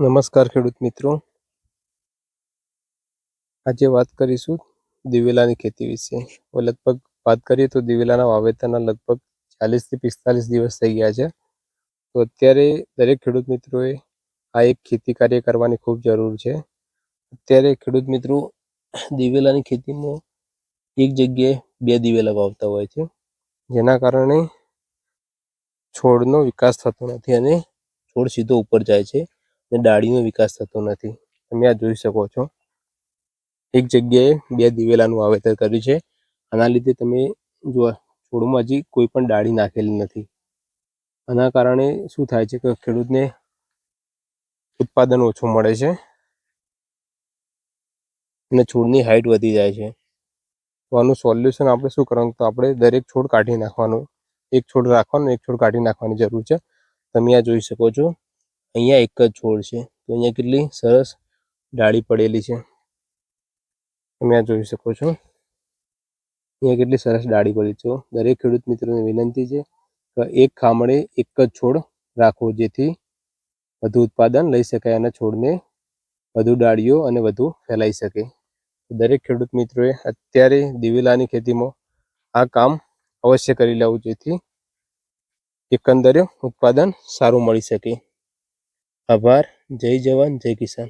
નમસ્કાર ખેડૂત મિત્રો. આજે વાત કરીશું દિવેલાની ખેતી વિશે. લગભગ વાત કરીએ તો દિવેલાના વાવેતરના લગભગ ચાલીસથી પિસ્તાલીસ દિવસ થઈ ગયા છે. તો અત્યારે દરેક ખેડૂત મિત્રોએ આ એક ખેતી કાર્ય કરવાની ખૂબ જરૂર છે. અત્યારે ખેડૂત મિત્રો દિવેલાની ખેતીમાં એક જગ્યાએ બે દિવેલા વાવતા હોય છે. જેના કારણે છોડનો વિકાસ થતો નથી અને છોડ સીધો ઉપર જાય છે. અને ડાળીનો વિકાસ થતો નથી. તમે આ જોઈ શકો છો. એક જગ્યાએ બે દિવેલાનું વાવેતર કર્યું છે. આના લીધે તમે જો છોડમાં હજી કોઈ પણ ડાળી નાખેલી નથી. આના કારણે શું થાય છે કે ખેડૂતને ઉત્પાદન ઓછું મળે છે અને છોડની હાઈટ વધી જાય છે. તો આનું સોલ્યુશન આપણે શું કરવાનું? તો આપણે દરેક છોડ કાઢી નાખવાનું. એક છોડ રાખવાનો, એક છોડ કાઢી નાખવાની જરૂર છે. તમે આ જોઈ શકો છો. અહીંયા એક જ છોડ છે. તો અહીંયા કેટલી સરસ ડાળી પડેલી છે. તમે આ જોઈ શકો છો. અહીંયા કેટલી સરસ ડાળી પડી છે દરેક ખેડૂત મિત્રોને વિનંતી છે કે એક ખામણે એક જ છોડ રાખવો જેથી વધુ ઉત્પાદન લઈ શકાય અને છોડને વધુ ડાળીઓ અને વધુ ફેલાઈ શકે. દરેક ખેડૂત મિત્રોએ અત્યારે દિવેલાની ખેતીમાં આ કામ અવશ્ય કરી લેવું, જેથી એકંદરે ઉત્પાદન સારું મળી શકે. આભાર. જય જવાન જય કિસાન.